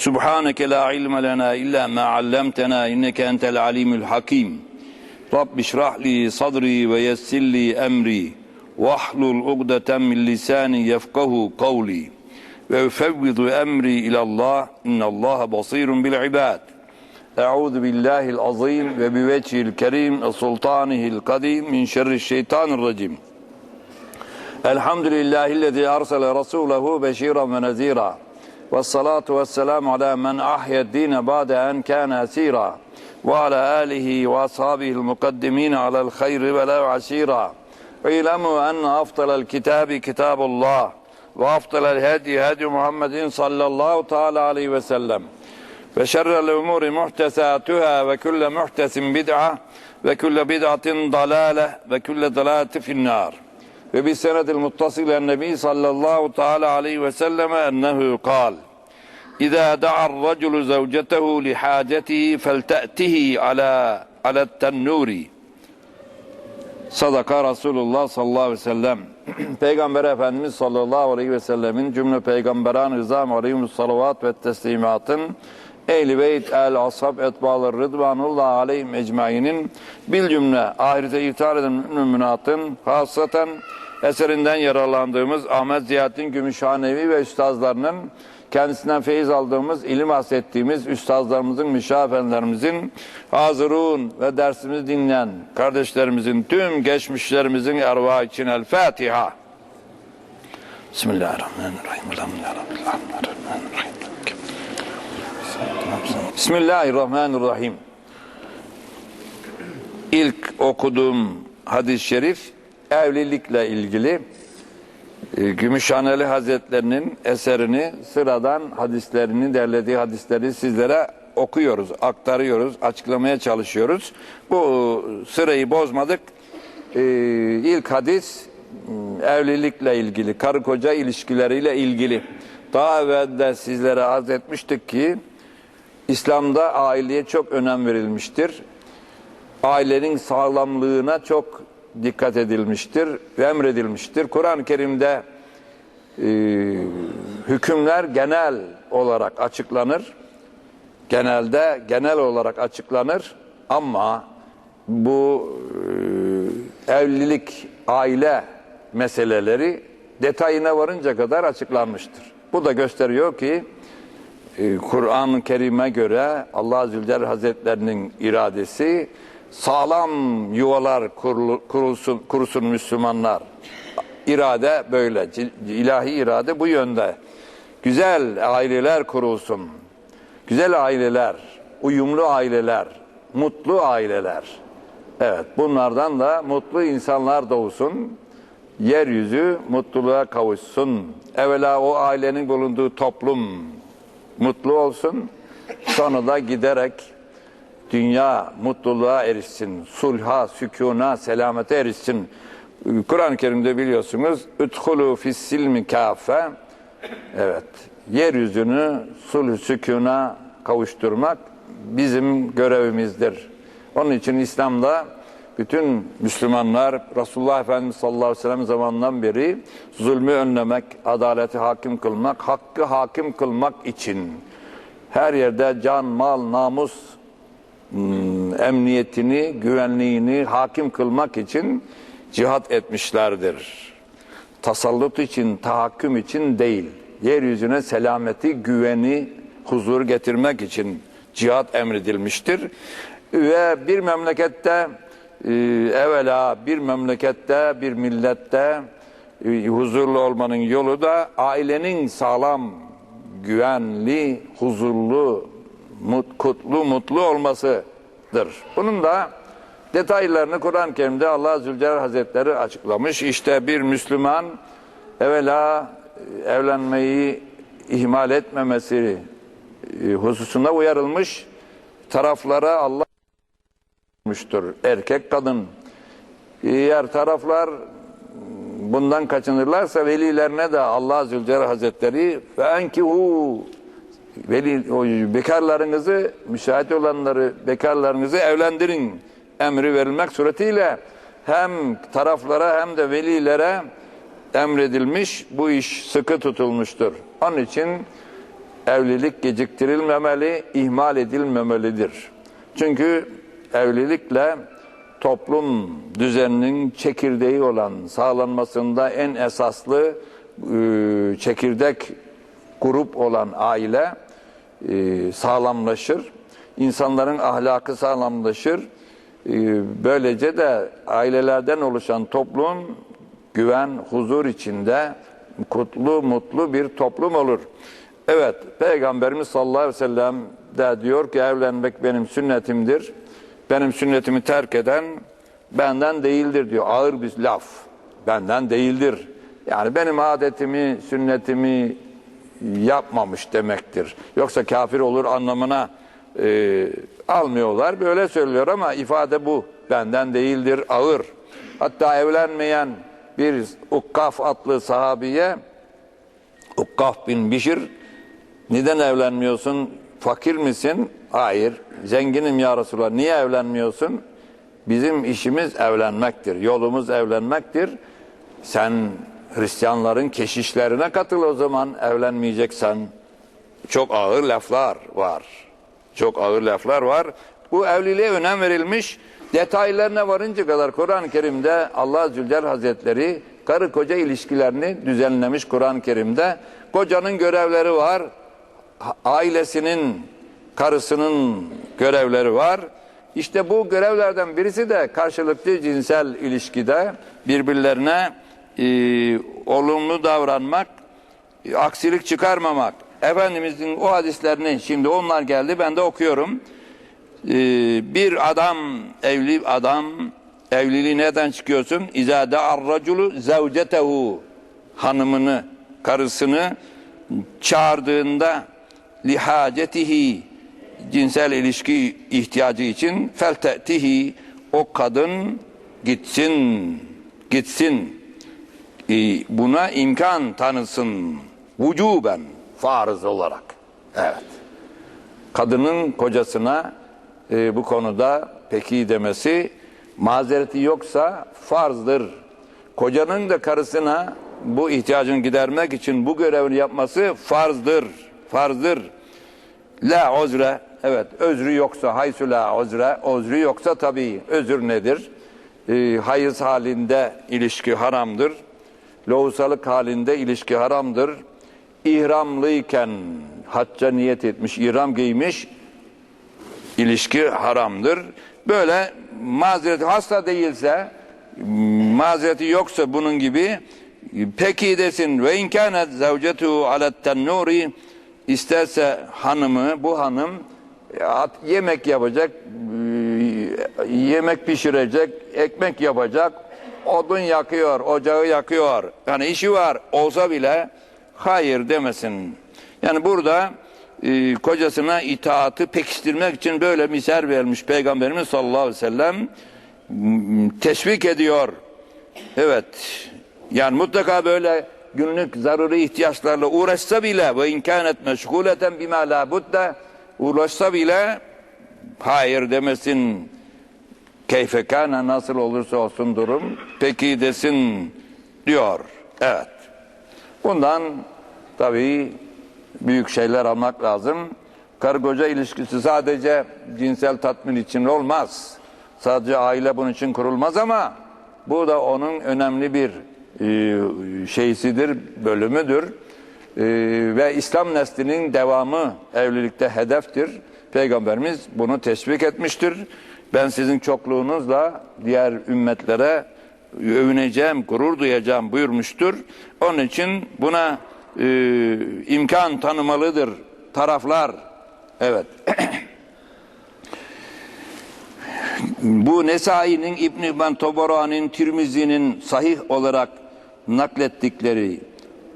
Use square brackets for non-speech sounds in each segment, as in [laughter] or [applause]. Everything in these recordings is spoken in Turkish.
سبحانك لا علم لنا إلا ما علمتنا إنك أنت العليم الحكيم. رب اشرح لي صدري ويسر لي أمري. واحلل عقدة من لساني يفقه قولي. وأفوض أمري إلى الله إن الله بصير بالعباد. أعوذ بالله العظيم وبوجهه الكريم سلطانه القديم من شر الشيطان الرجيم. الحمد لله الذي أرسل رسوله بشيرا ونذيرا. والصلاة والسلام على من أحيا الدين بعد أن كان أسيرا وعلى آله وأصحابه المقدمين على الخير ولا عسيرا. اعلموا أن أفضل الكتاب كتاب الله وأفضل الهدي هدي محمد صلى الله تعالى عليه وسلم. وشر الأمور محتساتها وكل محتس بدعة وكل بدعة ضلالة وكل ضلالة في النار. Muhtesin bid'a ve külle bid'atin dalâle ve külle dalâleti finnâr. Ve bi senedil muttasilen nebi sallallahu teala aleyhi ve selleme ennehu kal. İzâ da'ar raculu zevcetehu li hâcetihi felte'tihi ala alet tennûri. Sadaka Resulullah sallallahu aleyhi ve sellem. Peygamber Efendimiz sallallahu aleyhi ve sellemin cümle peygamberan rızam aleyhim salavat ve teslimatın Ehl-i Beyt, El-Ashab, Etbalar, Rıdvanullah aleyhim ecmainin bil cümle ahirete iptal eden müminatın hasaten eserinden yararlandığımız Ahmet Ziyaddin Gümüşhanevi ve üstazlarının kendisinden feyiz aldığımız, ilim hasrettiğimiz üstazlarımızın, müşafenlerimizin, hazırun ve dersimizi dinleyen kardeşlerimizin, tüm geçmişlerimizin ervah için El Fatiha. Bismillahirrahmanirrahim. Elhamdülillahirrahmanirrahim. Bismillahirrahmanirrahim. İlk okuduğum hadis-i şerif evlilikle ilgili e, Gümüşhaneli Hazretlerinin eserini sıradan hadislerini derlediği hadisleri sizlere okuyoruz, aktarıyoruz, açıklamaya çalışıyoruz. Bu sırayı bozmadık. Ee, ilk hadis evlilikle ilgili, karı koca ilişkileriyle ilgili. Daha evvel de sizlere arz etmiştik ki İslam'da aileye çok önem verilmiştir. Ailenin sağlamlığına çok dikkat edilmiştir ve emredilmiştir. Kur'an-ı Kerim'de e, hükümler genel olarak açıklanır. Genelde genel olarak açıklanır ama bu e, evlilik, aile meseleleri detayına varınca kadar açıklanmıştır. Bu da gösteriyor ki Kur'an-ı Kerim'e göre Allah Zülcelal Hazretlerinin iradesi sağlam yuvalar kurulsun, kurulsun Müslümanlar. İrade böyle. ilahi irade bu yönde. Güzel aileler kurulsun. Güzel aileler, uyumlu aileler, mutlu aileler. Evet, bunlardan da mutlu insanlar doğsun. Yeryüzü mutluluğa kavuşsun. Evvela o ailenin bulunduğu toplum mutlu olsun. Sonra da giderek dünya mutluluğa erişsin, sulha, sükuna, selamete erişsin. Kur'an-ı Kerim'de biliyorsunuz üdhulu fissilmi kafe evet yeryüzünü sulh sükuna kavuşturmak bizim görevimizdir. Onun için İslam'da bütün Müslümanlar Resulullah Efendimiz sallallahu aleyhi ve sellem zamanından beri zulmü önlemek, adaleti hakim kılmak, hakkı hakim kılmak için her yerde can, mal, namus Hmm, emniyetini, güvenliğini hakim kılmak için cihat etmişlerdir. Tasallut için, tahakküm için değil. Yeryüzüne selameti, güveni, huzur getirmek için cihat emredilmiştir. Ve bir memlekette e, evvela bir memlekette, bir millette e, huzurlu olmanın yolu da ailenin sağlam, güvenli, huzurlu, mut, kutlu, mutlu olmasıdır. Bunun da detaylarını Kur'an-ı Kerim'de Allah Zülcelal Hazretleri açıklamış. İşte bir Müslüman evvela e, evlenmeyi ihmal etmemesi e, hususunda uyarılmış. Taraflara Allah müştür. Erkek kadın. Eğer taraflar bundan kaçınırlarsa velilerine de Allah Zülcelal Hazretleri ve enkihu veli, o bekarlarınızı, müsait olanları, bekarlarınızı evlendirin emri verilmek suretiyle hem taraflara hem de velilere emredilmiş, bu iş sıkı tutulmuştur. Onun için evlilik geciktirilmemeli, ihmal edilmemelidir. Çünkü evlilikle toplum düzeninin çekirdeği olan sağlanmasında en esaslı e, çekirdek grup olan aile e, sağlamlaşır. İnsanların ahlakı sağlamlaşır. E, böylece de ailelerden oluşan toplum güven, huzur içinde kutlu, mutlu bir toplum olur. Evet, Peygamberimiz sallallahu aleyhi ve sellem de diyor ki evlenmek benim sünnetimdir. Benim sünnetimi terk eden benden değildir diyor. Ağır bir laf. Benden değildir. Yani benim adetimi, sünnetimi yapmamış demektir. Yoksa kafir olur anlamına e, almıyorlar. Böyle söylüyor ama ifade bu. Benden değildir, ağır. Hatta evlenmeyen bir Ukkaf adlı sahabiye Ukkaf bin Bişir neden evlenmiyorsun? Fakir misin? Hayır. Zenginim ya Resulallah. Niye evlenmiyorsun? Bizim işimiz evlenmektir. Yolumuz evlenmektir. Sen Hristiyanların keşişlerine katıl o zaman evlenmeyeceksen. Çok ağır laflar var. Çok ağır laflar var. Bu evliliğe önem verilmiş. Detaylarına varınca kadar Kur'an-ı Kerim'de Allah Zülcelal Hazretleri karı koca ilişkilerini düzenlemiş Kur'an-ı Kerim'de. Kocanın görevleri var. Ailesinin, karısının görevleri var. İşte bu görevlerden birisi de karşılıklı cinsel ilişkide birbirlerine e, olumlu davranmak, e, aksilik çıkarmamak. Efendimizin o hadislerini şimdi onlar geldi ben de okuyorum. E, bir adam, evli adam, evliliği neden çıkıyorsun? İzâ de'ar-raculu zevcetehu hanımını, karısını çağırdığında lihacetihi cinsel ilişki ihtiyacı için feltetihi o kadın gitsin gitsin. Buna imkan tanısın vücuben farz olarak. Evet. Kadının kocasına e, bu konuda peki demesi mazereti yoksa farzdır. Kocanın da karısına bu ihtiyacını gidermek için bu görevini yapması farzdır farzdır. La uzre evet özrü yoksa haysu la uzre özrü yoksa tabii özür nedir? E, hayız halinde ilişki haramdır. Lohusalık halinde ilişki haramdır. İhramlıyken hacca niyet etmiş ihram giymiş ilişki haramdır. Böyle mazereti hasta değilse mazereti yoksa bunun gibi peki desin ve inkânet zevcetu alet tennuri isterse hanımı bu hanım yemek yapacak yemek pişirecek ekmek yapacak odun yakıyor ocağı yakıyor. Yani işi var olsa bile hayır demesin. Yani burada e, kocasına itaatı pekiştirmek için böyle misal vermiş Peygamberimiz sallallahu aleyhi ve sellem teşvik ediyor. Evet yani mutlaka böyle günlük zaruri ihtiyaçlarla uğraşsa bile ve imkanet meşguleten bima la budde uğraşsa bile hayır demesin. Keyfe kana nasıl olursa olsun durum peki desin diyor. Evet. Bundan tabii büyük şeyler almak lazım. Karı koca ilişkisi sadece cinsel tatmin için olmaz. Sadece aile bunun için kurulmaz ama bu da onun önemli bir şeysidir, bölümüdür. E, ve İslam neslinin devamı evlilikte hedeftir. Peygamberimiz bunu teşvik etmiştir. Ben sizin çokluğunuzla diğer ümmetlere övüneceğim, gurur duyacağım buyurmuştur. Onun için buna e, imkan tanımalıdır taraflar. Evet. [clears throat] Bu Nesai'nin İbn İbn Tobarani'nin Tirmizi'nin sahih olarak naklettikleri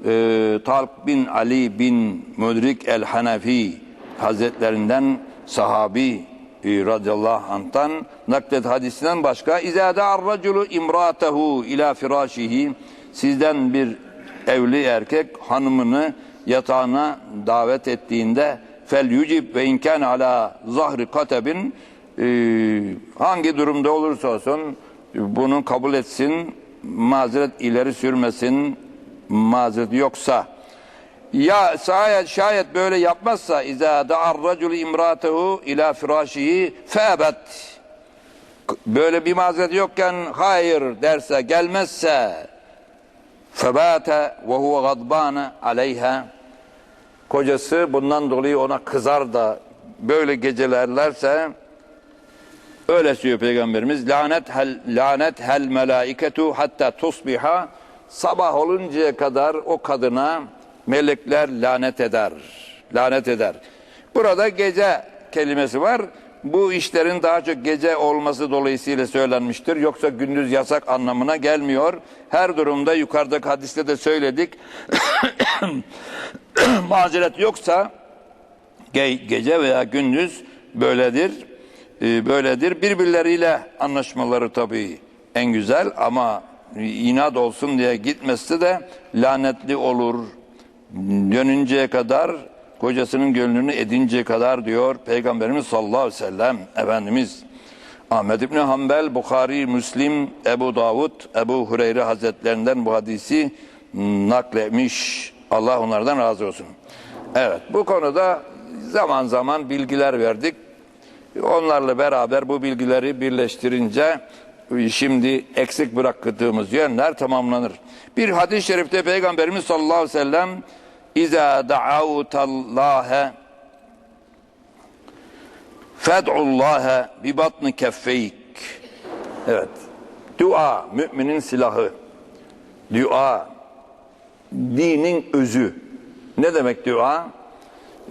e, Talk bin Ali bin Müdrik el-Hanefi Hazretlerinden sahabi e, radıyallahu anh'tan naklet hadisinden başka İzâ da'ar-raculu imrâtehu ila firâşihi sizden bir evli erkek hanımını yatağına davet ettiğinde fel yucib ve imkan ala zahri katebin e, hangi durumda olursa olsun bunu kabul etsin mazeret ileri sürmesin mazeret yoksa Ya şayet, şayet böyle yapmazsa izâ da'ar racul imrâtehu ila firâşihi fe'ebet. Böyle bir mazeret yokken hayır derse gelmezse febâte ve huve gadbâne aleyha kocası bundan dolayı ona kızar da böyle gecelerlerse öyle diyor peygamberimiz lanet hel lanet hel melaiketu hatta tusbiha sabah oluncaya kadar o kadına melekler lanet eder. Lanet eder. Burada gece kelimesi var. Bu işlerin daha çok gece olması dolayısıyla söylenmiştir. Yoksa gündüz yasak anlamına gelmiyor. Her durumda yukarıdaki hadiste de söyledik. [coughs] Mazeret yoksa ge- gece veya gündüz böyledir. Ee, böyledir. Birbirleriyle anlaşmaları tabii en güzel ama inat olsun diye gitmesi de lanetli olur. Dönünceye kadar kocasının gönlünü edinceye kadar diyor Peygamberimiz sallallahu aleyhi ve sellem Efendimiz. Ahmed İbni Hanbel, Bukhari, Müslim, Ebu Davud, Ebu Hureyre Hazretlerinden bu hadisi nakletmiş. Allah onlardan razı olsun. Evet bu konuda zaman zaman bilgiler verdik. Onlarla beraber bu bilgileri birleştirince şimdi eksik bıraktığımız yönler tamamlanır. Bir hadis-i şerifte Peygamberimiz sallallahu aleyhi ve sellem İza da'avtallaha fed'ullaha bi batni keffeyk. Evet. Dua müminin silahı. Dua dinin özü. Ne demek dua?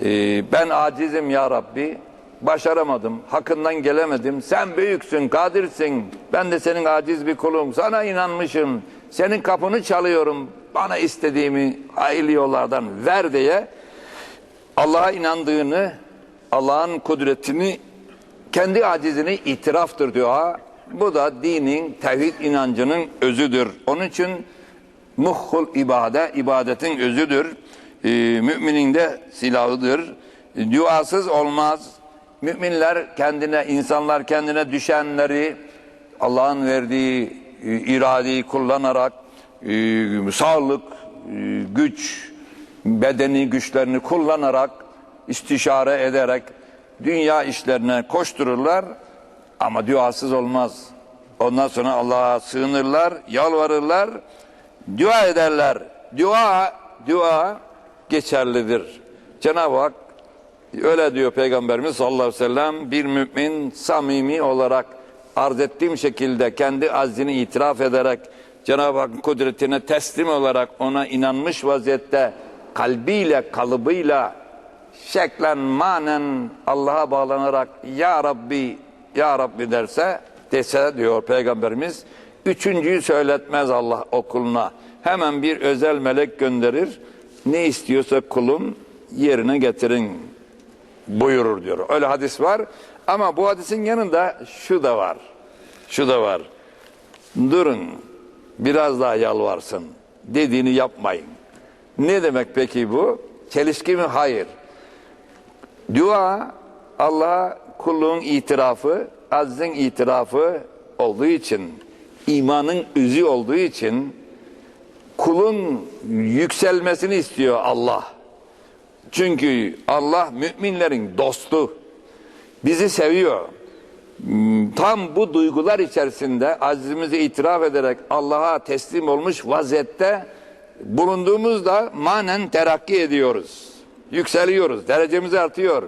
Ee, ben acizim ya Rabbi. Başaramadım. Hakkından gelemedim. Sen büyüksün, kadirsin. Ben de senin aciz bir kulum. Sana inanmışım. Senin kapını çalıyorum. Bana istediğimi hayırlı yollardan ver diye Allah'a inandığını, Allah'ın kudretini, kendi acizini itiraftır dua. Bu da dinin, tevhid inancının özüdür. Onun için muhul ibade, ibadetin özüdür. Ee, müminin de silahıdır. Duasız olmaz. Müminler kendine, insanlar kendine düşenleri Allah'ın verdiği e, iradeyi kullanarak e, sağlık, e, güç, bedeni güçlerini kullanarak istişare ederek dünya işlerine koştururlar ama duasız olmaz. Ondan sonra Allah'a sığınırlar, yalvarırlar, dua ederler. Dua, dua geçerlidir. Cenab-ı Hak öyle diyor Peygamberimiz sallallahu aleyhi ve sellem bir mümin samimi olarak arz ettiğim şekilde kendi aczini itiraf ederek Cenab-ı Hakk'ın kudretine teslim olarak ona inanmış vaziyette kalbiyle kalıbıyla şeklen manen Allah'a bağlanarak Ya Rabbi Ya Rabbi derse dese diyor Peygamberimiz üçüncüyü söyletmez Allah okuluna. Hemen bir özel melek gönderir. Ne istiyorsa kulum yerine getirin buyurur diyor. Öyle hadis var ama bu hadisin yanında şu da var. Şu da var. Durun biraz daha yalvarsın. Dediğini yapmayın. Ne demek peki bu? Çelişki mi? Hayır. Dua Allah'a kulluğun itirafı, aczin itirafı olduğu için, imanın üzü olduğu için kulun yükselmesini istiyor Allah. Çünkü Allah müminlerin dostu. Bizi seviyor. Tam bu duygular içerisinde azizimizi itiraf ederek Allah'a teslim olmuş vaziyette bulunduğumuzda manen terakki ediyoruz. Yükseliyoruz. Derecemiz artıyor.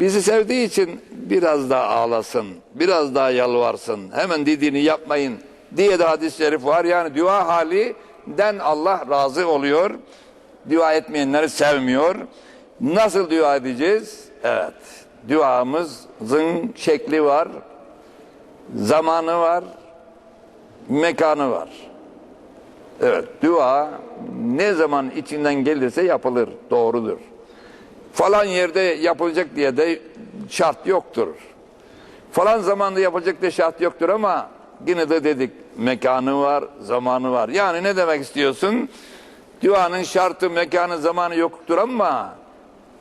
Bizi sevdiği için biraz daha ağlasın, biraz daha yalvarsın, hemen dediğini yapmayın diye de hadis-i şerif var. Yani dua halinden Allah razı oluyor. Dua etmeyenleri sevmiyor. Nasıl dua edeceğiz? Evet. Duamızın şekli var, zamanı var, mekanı var. Evet, dua ne zaman içinden gelirse yapılır, doğrudur. Falan yerde yapılacak diye de şart yoktur. Falan zamanda yapılacak diye şart yoktur ama yine de dedik mekanı var, zamanı var. Yani ne demek istiyorsun? Duanın şartı, mekanı, zamanı yoktur ama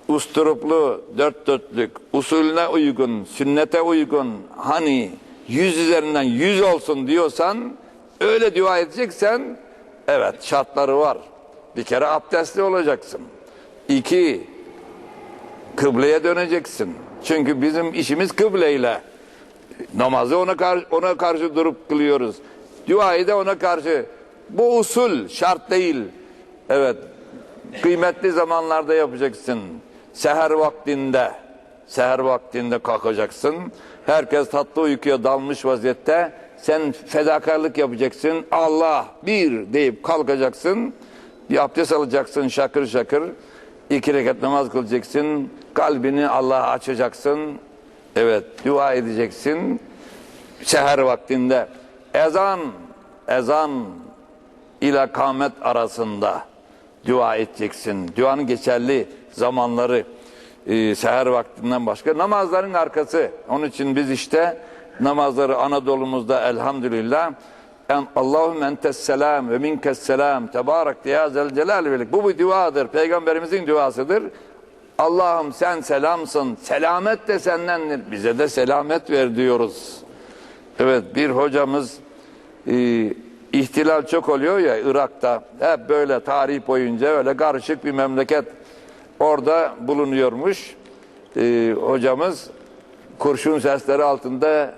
usturuplu, dört dörtlük, usulüne uygun, sünnete uygun, hani yüz üzerinden yüz olsun diyorsan, öyle dua edeceksen, evet şartları var. Bir kere abdestli olacaksın. İki, kıbleye döneceksin. Çünkü bizim işimiz kıbleyle. Namazı ona karşı, ona karşı durup kılıyoruz. Duayı da ona karşı. Bu usul şart değil. Evet. Kıymetli zamanlarda yapacaksın. Seher vaktinde. Seher vaktinde kalkacaksın. Herkes tatlı uykuya dalmış vaziyette. Sen fedakarlık yapacaksın. Allah bir deyip kalkacaksın. Bir abdest alacaksın şakır şakır. İki rekat namaz kılacaksın. Kalbini Allah'a açacaksın. Evet dua edeceksin. Seher vaktinde. Ezan, ezan ile kamet arasında dua edeceksin. Duanın geçerli zamanları e, seher vaktinden başka namazların arkası. Onun için biz işte namazları Anadolu'muzda elhamdülillah en Allahümme entes selam ve minkes selam tebarek ya zel celal velik. Bu bir duadır. Peygamberimizin duasıdır. Allah'ım sen selamsın. Selamet de sendendir. Bize de selamet ver diyoruz. Evet bir hocamız e, ihtilal çok oluyor ya Irak'ta. Hep böyle tarih boyunca öyle karışık bir memleket orada bulunuyormuş. E, hocamız kurşun sesleri altında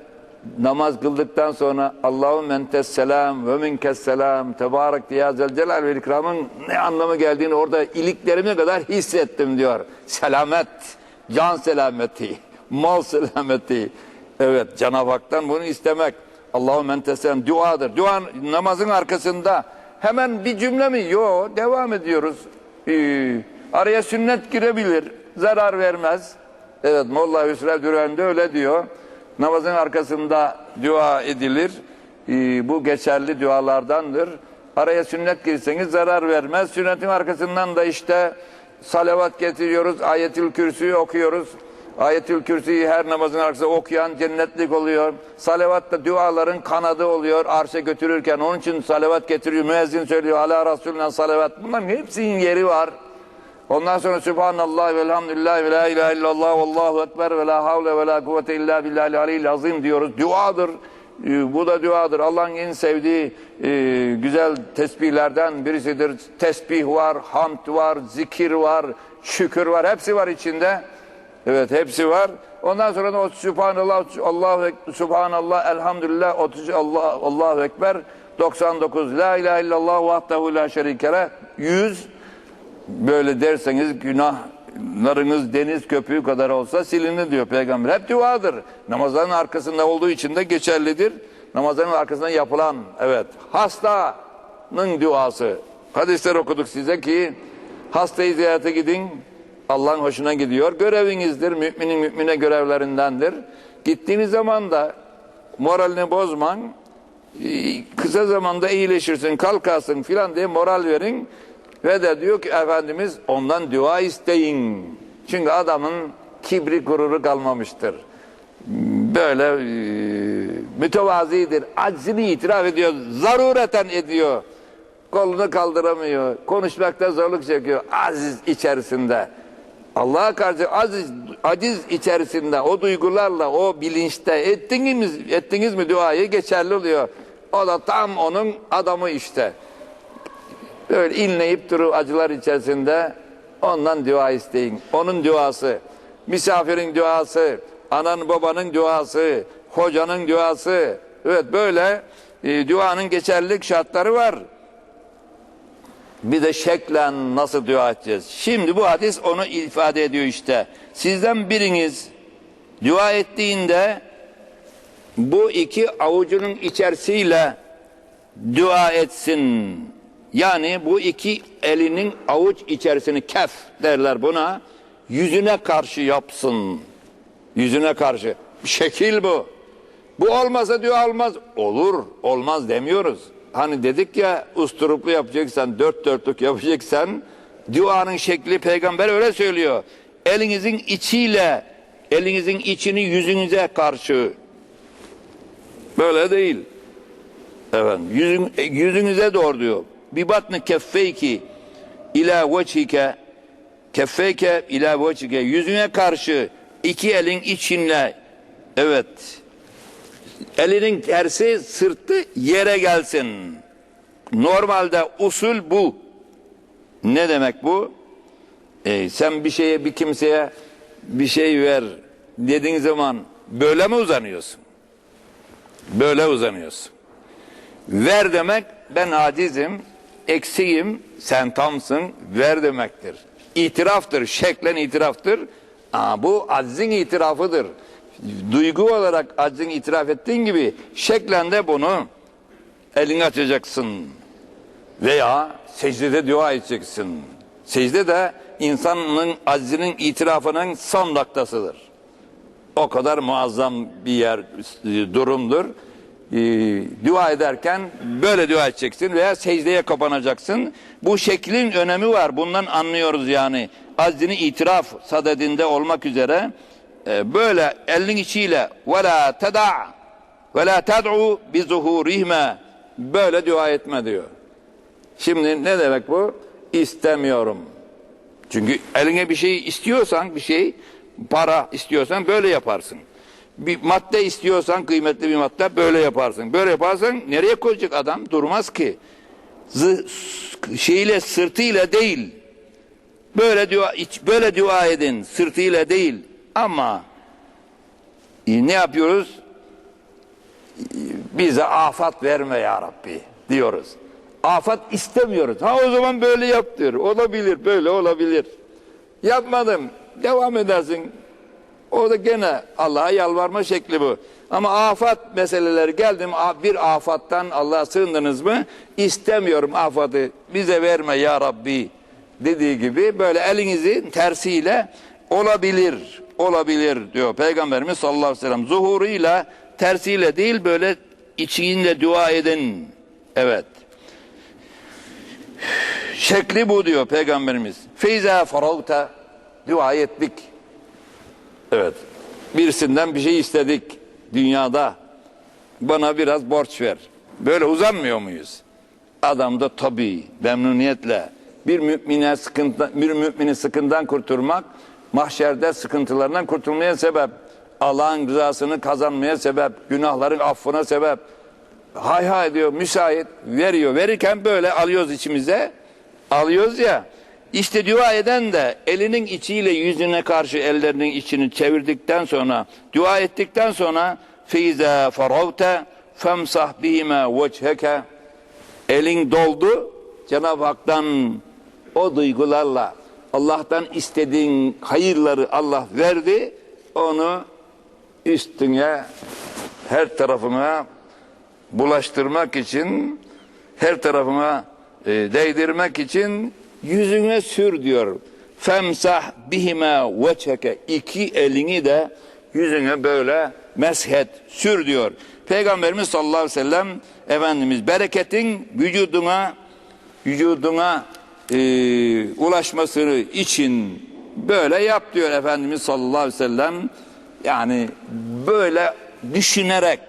namaz kıldıktan sonra Allahümme entes selam ve minkes selam tebarek ya zel celal ve ikramın ne anlamı geldiğini orada iliklerime kadar hissettim diyor. Selamet, can selameti, [laughs] mal selameti. Evet Cenab-ı Hak'tan bunu istemek. Entes selam duadır. Dua namazın arkasında hemen bir cümle mi? Yok devam ediyoruz. Ee, araya sünnet girebilir. Zarar vermez. Evet Molla Hüsrev Düren de öyle diyor. Namazın arkasında dua edilir. Ee, bu geçerli dualardandır. Araya sünnet girseniz zarar vermez. Sünnetin arkasından da işte salavat getiriyoruz. Ayetül Kürsü'yü okuyoruz. Ayetül Kürsü'yü her namazın arkasında okuyan cennetlik oluyor. Salavat da duaların kanadı oluyor. Arşa götürürken onun için salavat getiriyor. Müezzin söylüyor. Ala Resulüne salavat. Bunların hepsinin yeri var. Ondan sonra Subhanallah ve elhamdülillah ve la ilahe illallah ve allahu ekber ve la havle ve la kuvvete illa billahi aliyyil azim diyoruz. Duadır. Ee, Bu da duadır. Allah'ın en sevdiği e, güzel tesbihlerden birisidir. Tesbih var, hamd var, zikir var, şükür var. Hepsi var içinde. Evet hepsi var. Ondan sonra da o Subhanallah, Allahu Ek- Subhanallah, Elhamdülillah, 30 Allah, Allahu Ekber, 99 La ilahe illallah vahdehu la şerikere 100 böyle derseniz günahlarınız deniz köpüğü kadar olsa silinir diyor peygamber. Hep duadır. Namazların arkasında olduğu için de geçerlidir. Namazların arkasında yapılan evet hastanın duası. Hadisler okuduk size ki hastayı ziyarete gidin. Allah'ın hoşuna gidiyor. Görevinizdir. Müminin mümine görevlerindendir. Gittiğiniz zaman da moralini bozman ee, kısa zamanda iyileşirsin, kalkarsın filan diye moral verin. Ve de diyor ki Efendimiz ondan dua isteyin. Çünkü adamın kibri gururu kalmamıştır. Böyle e, mütevazidir. Aczini itiraf ediyor. Zarureten ediyor. Kolunu kaldıramıyor. Konuşmakta zorluk çekiyor. Aziz içerisinde. Allah'a karşı aziz, aciz içerisinde o duygularla, o bilinçte ettiniz, ettiniz mi duayı geçerli oluyor. O da tam onun adamı işte. Böyle inleyip duru acılar içerisinde ondan dua isteyin. Onun duası, misafirin duası, anan babanın duası, hocanın duası. Evet böyle e, duanın geçerlilik şartları var. Bir de şeklen nasıl dua edeceğiz? Şimdi bu hadis onu ifade ediyor işte. Sizden biriniz dua ettiğinde bu iki avucunun içerisiyle dua etsin. Yani bu iki elinin avuç içerisini kef derler buna. Yüzüne karşı yapsın. Yüzüne karşı. Şekil bu. Bu olmasa dua olmaz. Olur, olmaz demiyoruz. Hani dedik ya usturuplu yapacaksan, dört dörtlük yapacaksan duanın şekli peygamber öyle söylüyor. Elinizin içiyle, elinizin içini yüzünüze karşı. Böyle değil. Efendim, yüzün, e, yüzünüze doğru diyor. Bir batını keffeyki ila veçhike keffeyke ila veçhike yüzüne karşı iki elin içinle evet elinin tersi sırtı yere gelsin. Normalde usul bu. Ne demek bu? E, sen bir şeye bir kimseye bir şey ver dediğin zaman böyle mi uzanıyorsun? Böyle uzanıyorsun. Ver demek ben acizim, eksiğim, sen tamsın, ver demektir. İtiraftır, şeklen itiraftır. Aa, bu aczin itirafıdır. Duygu olarak aczin itiraf ettiğin gibi şeklen de bunu elini açacaksın. Veya secdede dua edeceksin. Secde de insanın aczinin itirafının son noktasıdır. O kadar muazzam bir yer, e, durumdur. Ee, dua ederken böyle dua edeceksin veya secdeye kapanacaksın. Bu şeklin önemi var. Bundan anlıyoruz yani. Aczini itiraf sadedinde olmak üzere e, böyle elin içiyle ve la teda' ve la ted'u bi zuhurihime böyle dua etme diyor. Şimdi ne demek bu? İstemiyorum. Çünkü eline bir şey istiyorsan, bir şey, para istiyorsan böyle yaparsın. Bir madde istiyorsan, kıymetli bir madde böyle yaparsın. Böyle yaparsan nereye koyacak adam? Durmaz ki. Zı, şeyle, sırtıyla değil. Böyle dua, iç- böyle dua edin, sırtıyla değil. Ama e, ne yapıyoruz? E, Bize afat verme ya Rabbi diyoruz. Afat istemiyoruz. Ha o zaman böyle yap diyor. Olabilir, böyle olabilir. Yapmadım. Devam edersin. O da gene Allah'a yalvarma şekli bu. Ama afat meseleleri geldim bir afattan Allah'a sığındınız mı? İstemiyorum afatı bize verme ya Rabbi dediği gibi böyle elinizin tersiyle olabilir, olabilir diyor Peygamberimiz sallallahu aleyhi ve sellem. Zuhuruyla tersiyle değil böyle içinle dua edin. Evet. Şekli bu diyor Peygamberimiz. Feyza faragta dua ettik. Evet. Birisinden bir şey istedik dünyada. Bana biraz borç ver. Böyle uzanmıyor muyuz? Adam da tabii memnuniyetle bir mümine sıkıntı, bir mümini sıkıntıdan kurtulmak mahşerde sıkıntılarından kurtulmaya sebep. Allah'ın rızasını kazanmaya sebep, günahların affına sebep. Hay hay diyor müsait veriyor. Verirken böyle alıyoruz içimize. Alıyoruz ya. İşte dua eden de elinin içiyle yüzüne karşı ellerinin içini çevirdikten sonra dua ettikten sonra feiza faravte femsah bihime vecheke elin doldu Cenab-ı Hak'tan o duygularla Allah'tan istediğin hayırları Allah verdi onu üstüne her tarafına bulaştırmak için her tarafına e, değdirmek için yüzüne sür diyor. Femsah bihime veçeke iki elini de yüzüne böyle meshet sür diyor. Peygamberimiz sallallahu aleyhi ve sellem Efendimiz bereketin vücuduna vücuduna e, ulaşmasını için böyle yap diyor Efendimiz sallallahu aleyhi ve sellem. Yani böyle düşünerek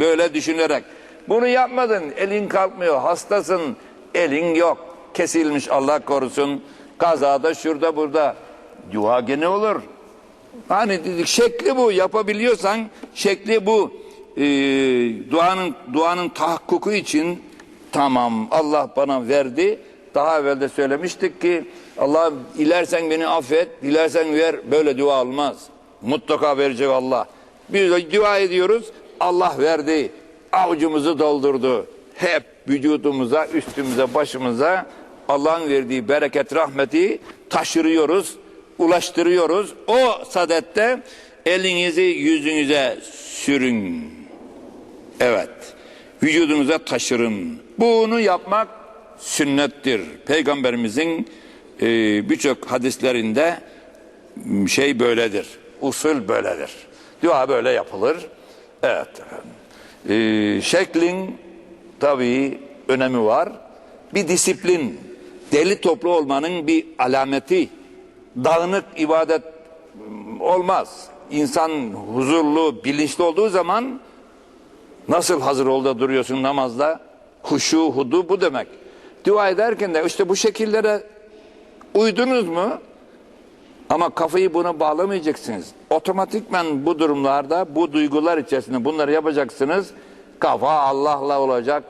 böyle düşünerek. Bunu yapmadın elin kalkmıyor hastasın elin yok. Kesilmiş Allah korusun kazada şurada burada. Dua gene olur. Hani dedik şekli bu yapabiliyorsan şekli bu. Ee, duanın duanın tahakkuku için tamam Allah bana verdi daha evvel de söylemiştik ki Allah dilersen beni affet dilersen ver böyle dua olmaz mutlaka verecek Allah. Biz de dua ediyoruz Allah verdi avucumuzu doldurdu. Hep vücudumuza üstümüze başımıza Allah'ın verdiği bereket rahmeti taşırıyoruz ulaştırıyoruz. O sadette elinizi yüzünüze sürün. Evet vücudunuza taşırın. Bunu yapmak sünnettir peygamberimizin e, birçok hadislerinde şey böyledir usul böyledir dua böyle yapılır evet ee, şeklin tabii önemi var. Bir disiplin, deli toplu olmanın bir alameti. Dağınık ibadet olmaz. İnsan huzurlu, bilinçli olduğu zaman nasıl hazır ol da duruyorsun namazda? Huşu, hudu bu demek. Dua ederken de işte bu şekillere uydunuz mu? Ama kafayı buna bağlamayacaksınız. Otomatikmen bu durumlarda bu duygular içerisinde bunları yapacaksınız. Kafa Allah'la olacak.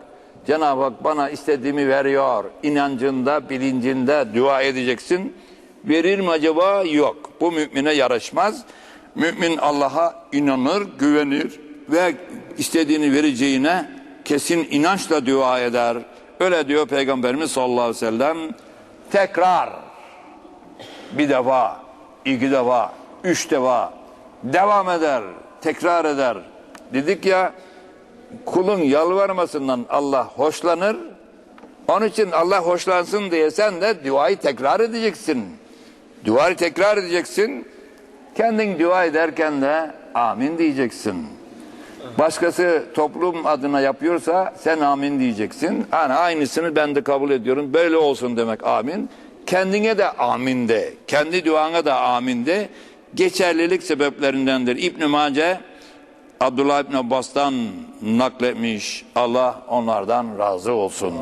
Cenab-ı Hak bana istediğimi veriyor. İnancında, bilincinde dua edeceksin. verir mi acaba? Yok. Bu mümine yaraşmaz. Mümin Allah'a inanır, güvenir ve istediğini vereceğine kesin inançla dua eder. Öyle diyor Peygamberimiz sallallahu aleyhi ve sellem. Tekrar bir defa, iki defa, üç defa devam eder, tekrar eder. Dedik ya kulun yalvarmasından Allah hoşlanır. Onun için Allah hoşlansın diye sen de duayı tekrar edeceksin. Duayı tekrar edeceksin. Kendin dua ederken de amin diyeceksin. Başkası toplum adına yapıyorsa sen amin diyeceksin. Yani aynısını ben de kabul ediyorum. Böyle olsun demek amin. Kendine de amin de. Kendi duana da amin de. Geçerlilik sebeplerindendir. İbn Mace Abdullah İbn Abbas'tan nakletmiş. Allah onlardan razı olsun.